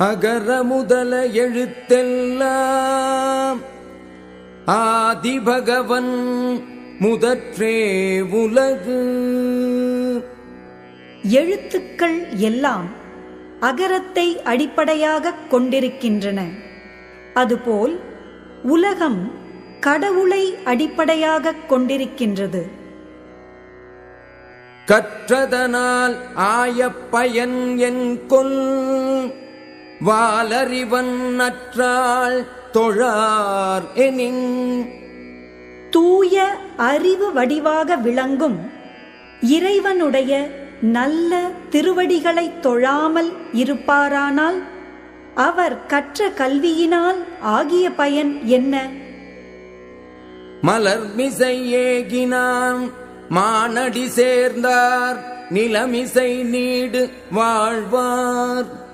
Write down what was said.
அகர முதல எழுத்தெல்லாம் ஆதிபகவன் முதற்றே உலகு. எழுத்துக்கள் எல்லாம் அகரத்தை அடிப்படையாகக் கொண்டிருக்கின்றன. அதுபோல் உலகம் கடவுளை அடிப்படையாகக் கொண்டிருக்கின்றது. கற்றதனால் ஆய பயன் என் கொல் வாலறிவன் நற்றாள் தொழார் எனின். தூய அறிவு வடிவாக விளங்கும் இறைவனுடைய நல்ல திருவடிகளைத் தொழாமல் இருப்பாரானால் அவர் கற்ற கல்வியினால் ஆகிய பயன் என்ன? மலர்மிசை ஏகினான் மானடி சேர்ந்தார் நிலமிசை நீடு வாழ்வார்.